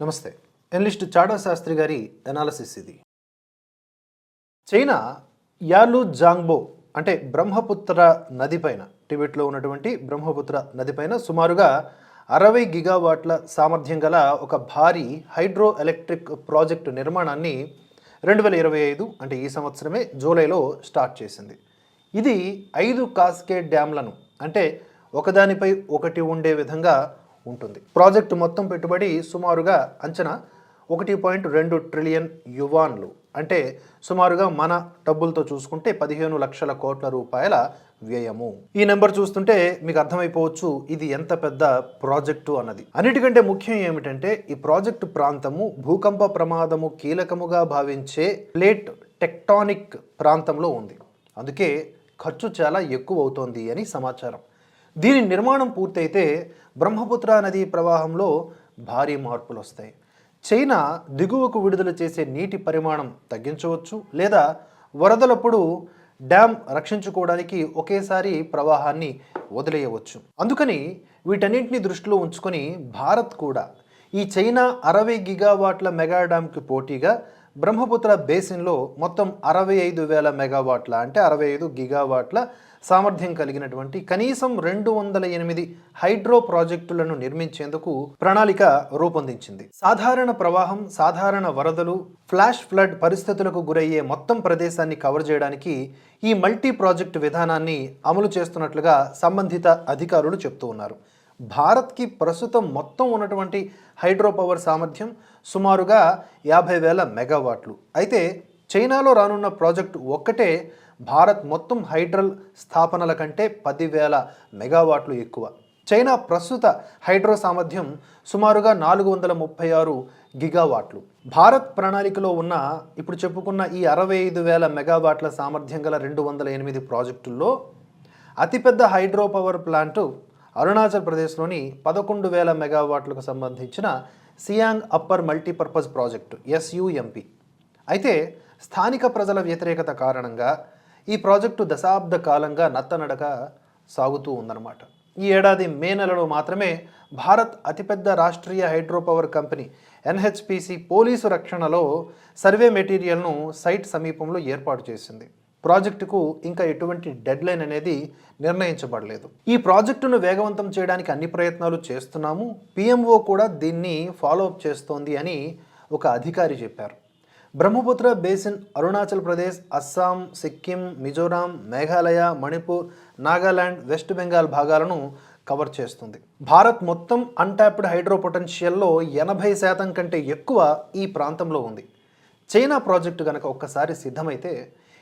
నమస్తే. ఎనలిస్ట్ చాడా శాస్త్రి గారి ఎనాలసిస్ ఇది. చైనా యాలు జాంగ్బో అంటే బ్రహ్మపుత్ర నదిపైన టిబెట్లో ఉన్నటువంటి బ్రహ్మపుత్ర నదిపైన సుమారుగా అరవై గిగావాట్ల సామర్థ్యం గల ఒక భారీ హైడ్రో ఎలక్ట్రిక్ ప్రాజెక్టు నిర్మాణాన్ని రెండు వేల ఇరవై ఐదు అంటే ఈ సంవత్సరమే జూలైలో స్టార్ట్ చేసింది. ఇది ఐదు కాస్కే డ్యామ్లను అంటే ఒకదానిపై ఒకటి ఉండే విధంగా ఉంటుంది. ప్రాజెక్టు మొత్తం పెట్టుబడి సుమారుగా అంచనా ఒకటి పాయింట్ రెండు ట్రిలియన్ యువాన్లు. అంటే సుమారుగా మన డబ్బులతో చూసుకుంటే పదిహేను లక్షల కోట్ల రూపాయల వ్యయము. ఈ నెంబర్ చూస్తుంటే మీకు అర్థమైపోవచ్చు ఇది ఎంత పెద్ద ప్రాజెక్టు అన్నది. అన్నిటికంటే ముఖ్యం ఏమిటంటే ఈ ప్రాజెక్టు ప్రాంతము భూకంప ప్రమాదము కీలకముగా భావించే ప్లేట్ టెక్టానిక్ ప్రాంతంలో ఉంది. అందుకే ఖర్చు చాలా ఎక్కువ అవుతోంది అని సమాచారం. దీని నిర్మాణం పూర్తయితే బ్రహ్మపుత్ర నదీ ప్రవాహంలో భారీ మార్పులు వస్తాయి చైనా దిగువకు విడుదల చేసే నీటి పరిమాణం తగ్గించవచ్చు లేదా వరదలప్పుడు డ్యామ్ రక్షించుకోవడానికి ఒకేసారి ప్రవాహాన్ని వదిలేయవచ్చు. అందుకని వీటన్నింటిని దృష్టిలో ఉంచుకొని భారత్ కూడా ఈ చైనా అరవై గిగావాట్ల మెగా డ్యామ్కి పోటీగా బ్రహ్మపుత్ర బేసిన్లో మొత్తం అరవై ఐదు వేల మెగావాట్ల అంటే అరవై ఐదు గిగావాట్ల సామర్థ్యం కలిగినటువంటి కనీసం రెండు వందల ఎనిమిది హైడ్రో ప్రాజెక్టులను నిర్మించేందుకు ప్రణాళిక రూపొందించింది. సాధారణ ప్రవాహం సాధారణ వరదలు ఫ్లాష్ ఫ్లడ్ పరిస్థితులకు గురయ్యే మొత్తం ప్రదేశాన్ని కవర్ చేయడానికి ఈ మల్టీ ప్రాజెక్టు విధానాన్ని అమలు చేస్తున్నట్లుగా సంబంధిత అధికారులు చెప్తూ ఉన్నారు. భారత్కి ప్రస్తుతం మొత్తం ఉన్నటువంటి హైడ్రో పవర్ సామర్థ్యం సుమారుగా యాభై వేల మెగావాట్లు. అయితే చైనాలో రానున్న ప్రాజెక్టు ఒక్కటే భారత్ మొత్తం హైడ్రల్ స్థాపనల కంటే పదివేల మెగావాట్లు ఎక్కువ. చైనా ప్రస్తుత హైడ్రో సామర్థ్యం సుమారుగా నాలుగు వందల ముప్పై ఆరు గిగావాట్లు. భారత్ ప్రణాళికలో ఉన్న ఇప్పుడు చెప్పుకున్న ఈ అరవై ఐదు వేల మెగావాట్ల సామర్థ్యం గల రెండు వందల ఎనిమిది ప్రాజెక్టుల్లో అతిపెద్ద హైడ్రో పవర్ ప్లాంటు అరుణాచల్ ప్రదేశ్లోని పదకొండు వేల మెగావాట్లకు సంబంధించిన Siang upper multipurpose project SUMP అయితే స్థానిక ప్రజల వ్యతిరేకత కారణంగా ఈ ప్రాజెక్టు దశాబ్ద కాలంగా నత్తనడక సాగుతూ ఉందన్నమాట. ఈ ఏడాది మే నెలలో మాత్రమే భారత్ అతిపెద్ద రాష్ట్రీయ హైడ్రోపవర్ కంపెనీ ఎన్హెచ్పిసి పోలీసు రక్షణలో సర్వే మెటీరియల్ను సైట్ సమీపంలో ఏర్పాటు చేసింది. ప్రాజెక్టుకు ఇంకా ఎటువంటి డెడ్లైన్ అనేది నిర్ణయించబడలేదు. ఈ ప్రాజెక్టును వేగవంతం చేయడానికి అన్ని ప్రయత్నాలు చేస్తున్నాము. పిఎంఓ కూడా దీన్ని ఫాలో అప్ చేస్తోంది అని ఒక అధికారి చెప్పారు. బ్రహ్మపుత్ర బేసిన్ అరుణాచల్ ప్రదేశ్ అస్సాం సిక్కిం మిజోరాం మేఘాలయ మణిపూర్ నాగాలాండ్ వెస్ట్ బెంగాల్ భాగాలను కవర్ చేస్తుంది. భారత్ మొత్తం అన్టాప్డ్ హైడ్రో పొటెన్షియల్లో ఎనభై శాతం కంటే ఎక్కువ ఈ ప్రాంతంలో ఉంది. చైనా ప్రాజెక్టు కనుక ఒక్కసారి సిద్ధమైతే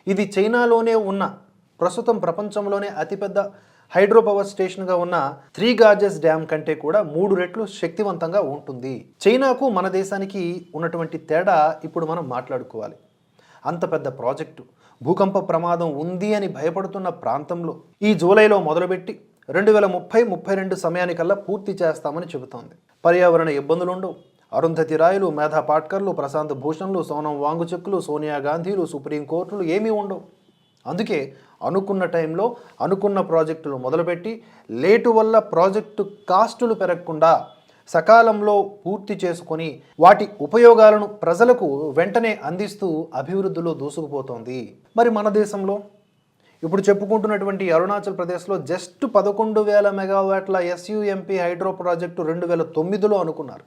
ఇది చైనాలోనే ఉన్న ప్రస్తుతం ప్రపంచంలోనే అతిపెద్ద హైడ్రో పవర్ స్టేషన్గా ఉన్న త్రీ గార్జెస్ డ్యామ్ కంటే కూడా మూడు రెట్లు శక్తివంతంగా ఉంటుంది. చైనాకు మన దేశానికి ఉన్నటువంటి తేడా ఇప్పుడు మనం మాట్లాడుకోవాలి. అంత పెద్ద ప్రాజెక్టు భూకంప ప్రమాదం ఉంది అని భయపడుతున్న ప్రాంతంలో ఈ జూలైలో మొదలుపెట్టి రెండు వేల ముప్పై ముప్పై రెండు సమయానికల్లా పూర్తి చేస్తామని చెబుతోంది. పర్యావరణ ఇబ్బందులు ఉండవు అరుంధతి రాయలు మేధా పాట్కర్లు ప్రశాంత్ భూషణ్లు సోనం వాంగుచెక్కులు సోనియా గాంధీలు సుప్రీంకోర్టులు ఏమీ ఉండవు. అందుకే అనుకున్న టైంలో అనుకున్న ప్రాజెక్టులు మొదలుపెట్టి లేటు వల్ల ప్రాజెక్టు కాస్టులు పెరగకుండా సకాలంలో పూర్తి చేసుకొని వాటి ఉపయోగాలను ప్రజలకు వెంటనే అందిస్తూ అభివృద్ధిలో దూసుకుపోతోంది. మరి మన దేశంలో? ఇప్పుడు చెప్పుకుంటున్నటువంటి అరుణాచల్ ప్రదేశ్లో జస్ట్ పదకొండు వేల మెగావాట్ల ఎస్యుఎంపీ హైడ్రో ప్రాజెక్టు రెండు వేల తొమ్మిదిలో అనుకున్నారు.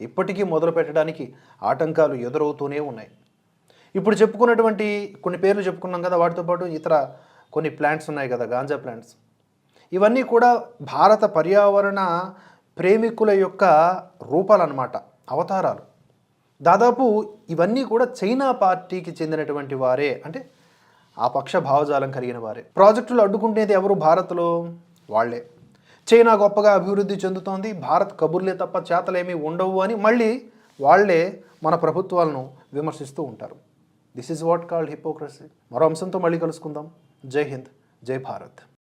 ఇప్పటికీ మొదలు పెట్టడానికి ఆటంకాలు ఎదురవుతూనే ఉన్నాయి. ఇప్పుడు చెప్పుకున్నటువంటి కొన్ని పేర్లు చెప్పుకున్నాం కదా వాటితో పాటు ఇతర కొన్ని ప్లాంట్స్ ఉన్నాయి కదా గాంజా ప్లాంట్స్. ఇవన్నీ కూడా భారత పర్యావరణ ప్రేమికుల యొక్క రూపాలన్నమాట అవతారాలు. దాదాపు ఇవన్నీ కూడా చైనా పార్టీకి చెందినటువంటి వారే అంటే ఆ పక్ష భావజాలం కలిగిన వారే. ప్రాజెక్టులు అడ్డుకుంటేది ఎవరు? భారత్లో వాళ్ళే. చైనా గొప్పగా అభివృద్ధి చెందుతోంది. భారత్ కబుర్లే తప్ప చేతలేమీ ఉండవు అని మళ్ళీ వాళ్ళే మన ప్రభుత్వాలను విమర్శిస్తూ ఉంటారు. This is what called hypocrisy మరో అంశంతో మళ్ళీ కలుసుకుందాం. జై హింద్. జై భారత్.